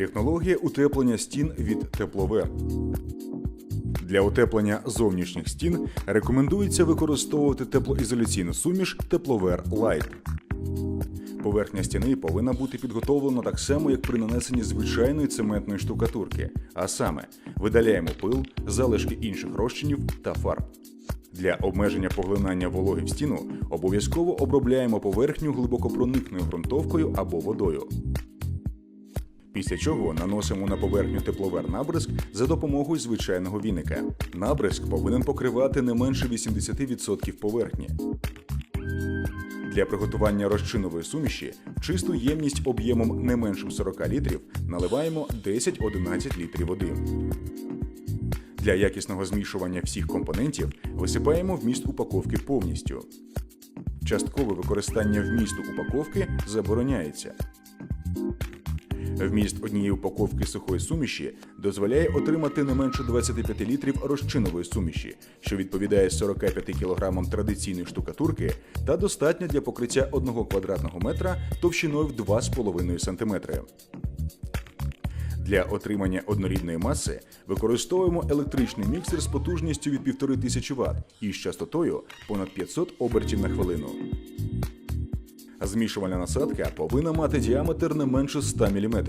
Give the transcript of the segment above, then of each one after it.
Технологія утеплення стін від тепловер. Для утеплення зовнішніх стін рекомендується використовувати теплоізоляційну суміш Тепловер Light. Поверхня стіни повинна бути підготовлена так само, як при нанесенні звичайної цементної штукатурки, а саме видаляємо пил, залишки інших розчинів та фарб. Для обмеження поглинання вологи в стіну обов'язково обробляємо поверхню глибокопроникною ґрунтовкою або водою. Після чого наносимо на поверхню тепловер набризк за допомогою звичайного віника. Набризк повинен покривати не менше 80% поверхні. Для приготування розчинової суміші в чисту ємність об'ємом не менше 40 літрів наливаємо 10-11 літрів води. Для якісного змішування всіх компонентів висипаємо вміст упаковки повністю. Часткове використання вмісту упаковки забороняється. Вміст однієї упаковки сухої суміші дозволяє отримати не менше 25 літрів розчинової суміші, що відповідає 45 кг традиційної штукатурки та достатньо для покриття 1 квадратного метра товщиною в 2,5 см. Для отримання однорідної маси використовуємо електричний міксер з потужністю від 1500 Вт і з частотою понад 500 обертів на хвилину. Змішувальна насадка повинна мати діаметр не менше 100 мм.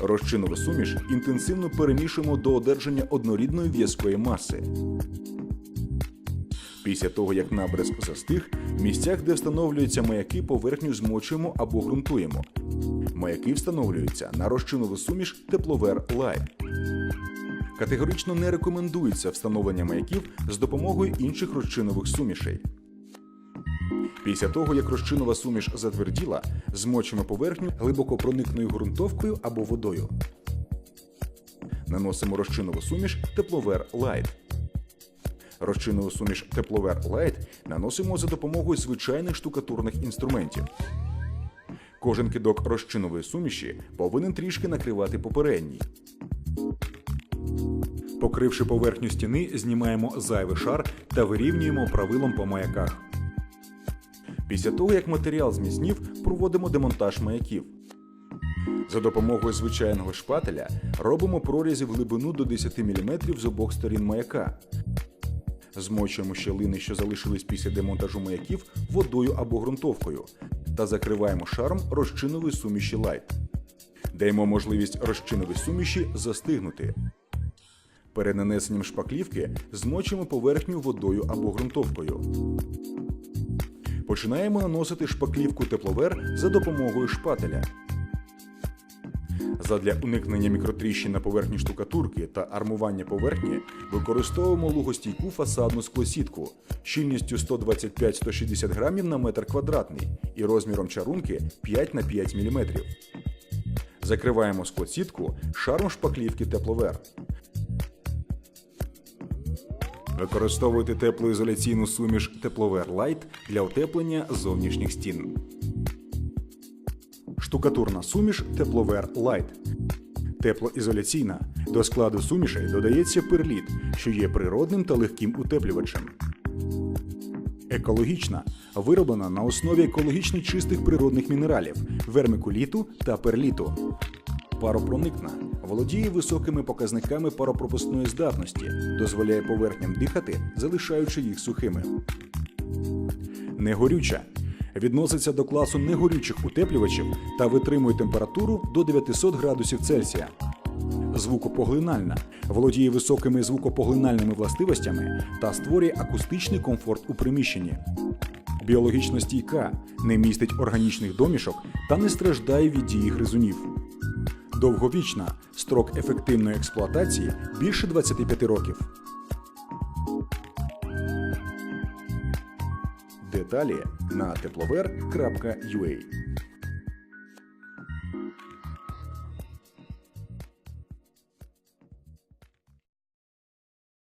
Розчинову суміш інтенсивно перемішуємо до одержання однорідної в'язкої маси. Після того, як набризк застиг, в місцях, де встановлюються маяки, поверхню змочуємо або ґрунтуємо. Маяки встановлюються на розчинову суміш тепловер Light. Категорично не рекомендується встановлення маяків з допомогою інших розчинових сумішей. Після того, як розчинова суміш затверділа, змочимо поверхню глибокопроникною ґрунтовкою або водою. Наносимо розчинову суміш тепловер Light. Розчинову суміш тепловер Light наносимо за допомогою звичайних штукатурних інструментів. Кожен кидок розчинової суміші повинен трішки накривати попередній. Покривши поверхню стіни, знімаємо зайвий шар та вирівнюємо правилом по маяках. Після того, як матеріал зміцнів, проводимо демонтаж маяків. За допомогою звичайного шпателя робимо прорізі в глибину до 10 мм з обох сторін маяка. Змочуємо щілини, що залишились після демонтажу маяків, водою або ґрунтовкою та закриваємо шаром розчинової суміші Light. Даємо можливість розчиновій суміші застигнути. Перед нанесенням шпаклівки змочуємо поверхню водою або ґрунтовкою. Починаємо наносити шпаклівку тепловер за допомогою шпателя. Задля уникнення мікротріщин на поверхні штукатурки та армування поверхні використовуємо лугостійку фасадну склосітку щільністю 125-160 грамів на метр квадратний і розміром чарунки 5 на 5 мм. Закриваємо склосітку шаром шпаклівки тепловер. Використовуйте теплоізоляційну суміш Тепловер Light для утеплення зовнішніх стін. Штукатурна суміш Тепловер Light. Теплоізоляційна. До складу сумішей додається перліт, що є природним та легким утеплювачем. Екологічна. Вироблена на основі екологічно чистих природних мінералів вермикуліту та перліту. Паропроникна. Володіє високими показниками паропропускної здатності, дозволяє поверхням дихати, залишаючи їх сухими. Негорюча. Відноситься до класу негорючих утеплювачів та витримує температуру до 900 градусів Цельсія. Звукопоглинальна. Володіє високими звукопоглинальними властивостями та створює акустичний комфорт у приміщенні. Біологічно стійка, не містить органічних домішок та не страждає від дії гризунів довговічна, строк ефективної експлуатації більше 25 років. Деталі на тепловер.ua